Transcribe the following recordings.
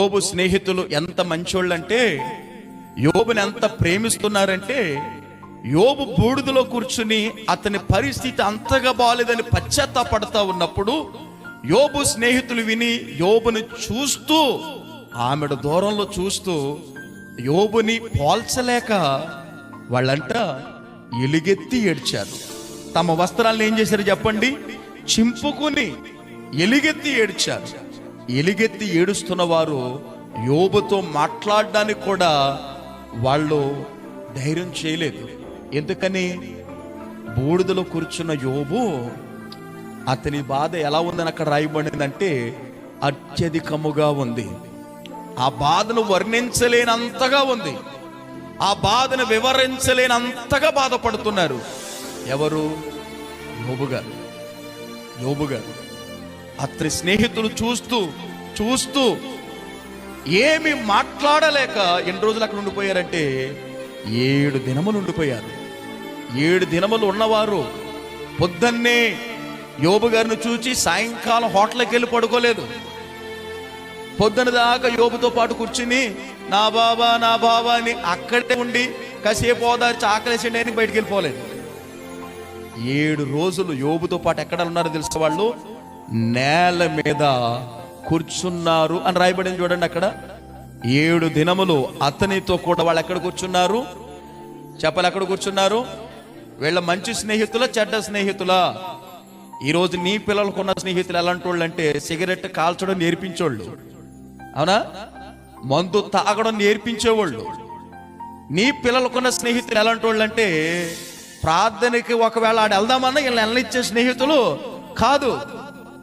యోబు స్నేహితులు ఎంత మంచోళ్ళంటే యోబుని ఎంత ప్రేమిస్తున్నారంటే యోబు బూడిదలో కూర్చుని అతని పరిస్థితి అంతగా బాగాలేదని పశ్చాత్తాపడతా ఉన్నప్పుడు యోబు స్నేహితులు విని యోబుని చూస్తూ ఆమెడ దూరంలో చూస్తూ యోబుని పోల్చలేక వాళ్ళంట ఎలుగెత్తి ఏడ్చారు. తమ వస్త్రాలను ఏం చేశారు చెప్పండి? చింపుకుని ఎలుగెత్తి ఏడ్చారు. ఎలిగెత్తి ఏడుస్తున్న వారు యోబుతో మాట్లాడడానికి కూడా వాళ్ళు ధైర్యం చేయలేదు. ఎందుకని? బూడిదలో కూర్చున్న యోబు అతని బాధ ఎలా ఉందని అక్కడ రాయబడిందంటే అత్యధికముగా ఉంది. ఆ బాధను వర్ణించలేనంతగా ఉంది. ఆ బాధను వివరించలేనంతగా బాధపడుతున్నారు. ఎవరు? యోబు గారు యోబు గారు అతని స్నేహితులు చూస్తూ చూస్తూ ఏమి మాట్లాడలేక ఎన్ని రోజులు అక్కడ ఉండిపోయారంటే ఏడు దినములు ఉండిపోయారు. ఏడు దినములు ఉన్నవారు పొద్దున్నే యోబు గారిని చూచి సాయంకాలం హోటల్కి వెళ్ళి పడుకోలేదు. పొద్దున దాకా యోబుతో పాటు కూర్చుని నా బాబా నా బాబా అని అక్కడే ఉండి కాసేపు ఓదార్చి ఆకలేసిండి అని బయటికి వెళ్ళిపోలేదు. ఏడు రోజులు యోబుతో పాటు ఎక్కడ ఉన్నారో తెలుసు వాళ్ళు? నేల మీద కూర్చున్నారు అని రాయబడింది చూడండి అక్కడ. ఏడు దినములు అతనితో కూడా వాళ్ళు ఎక్కడ కూర్చున్నారు? చెప్పలు ఎక్కడ కూర్చున్నారు? వీళ్ళ మంచి స్నేహితుల చెడ్డ స్నేహితులా? ఈరోజు నీ పిల్లలకు ఉన్న స్నేహితులు ఎలాంటి వాళ్ళు అంటే సిగరెట్ కాల్చడం నేర్పించోళ్ళు. అవునా? మందు తాగడం నేర్పించేవాళ్ళు. నీ పిల్లలకున్న స్నేహితులు ఎలాంటి వాళ్ళు అంటే ప్రార్థనకి ఒకవేళ ఆడ వెళ్దామన్నా వీళ్ళని వెళ్ళనిచ్చే స్నేహితులు కాదు.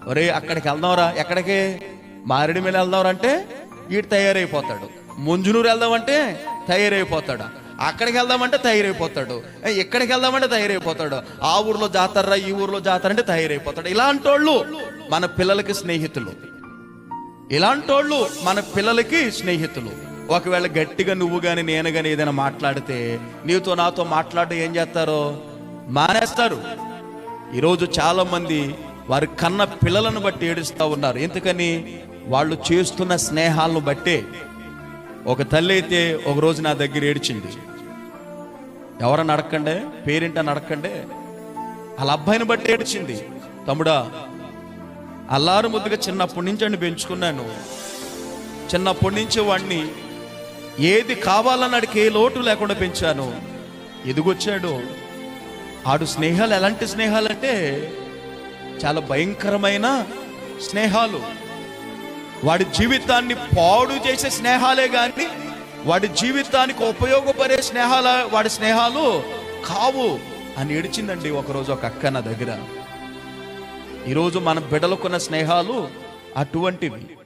ఒరే అక్కడికి వెళ్దాంరా. ఎక్కడికి? మారేడు మీద వెళ్దాం అంటే వీడు తయారైపోతాడు. ముంజునూరు వెళ్దామంటే తయారైపోతాడు. అక్కడికి వెళ్దామంటే తయారైపోతాడు. ఏ, వెళ్దామంటే తయారైపోతాడు. ఆ ఊర్లో జాతర్రా ఈ ఊర్లో జాతర అంటే తయారైపోతాడు. ఇలాంటి వాళ్ళు మన పిల్లలకి స్నేహితులు. ఇలాంటి వాళ్ళు మన పిల్లలకి స్నేహితులు. ఒకవేళ గట్టిగా నువ్వు గాని నేను గాని ఏదైనా మాట్లాడితే నీతో నాతో మాట్లాడితే ఏం చేస్తారో? మానేస్తారు. ఈరోజు చాలా మంది వారి కన్న పిల్లలను బట్టి ఏడుస్తూ ఉన్నారు. ఎందుకని? వాళ్ళు చేస్తున్న స్నేహాలను బట్టే ఒక తల్లి అయితే ఒక రోజు నా దగ్గర ఏడ్చింది. ఎవరన్నా అడగండే పేరింట అడగండే వాళ్ళ అబ్బాయిని బట్టి ఏడ్చింది. తమ్ముడా అల్లారు ముద్దుగా చిన్నప్పటి నుంచి అండి పెంచుకున్నాను. చిన్నప్పటి నుంచి వాడిని ఏది కావాలని అడిగి ఏ లోటు లేకుండా పెంచాను. ఎదుగొచ్చాడు. ఆడు స్నేహాలు ఎలాంటి స్నేహాలు అంటే చాలా భయంకరమైన స్నేహాలు. వాడి జీవితాన్ని పాడు చేసే స్నేహాలే కానీ వాడి జీవితానికి ఉపయోగపడే స్నేహాల వాడి స్నేహాలు కావు అని ఏడిచిందండి ఒకరోజు ఒక అక్క నా దగ్గర. ఈరోజు మన బిడలకున్న స్నేహాలు అటువంటివి.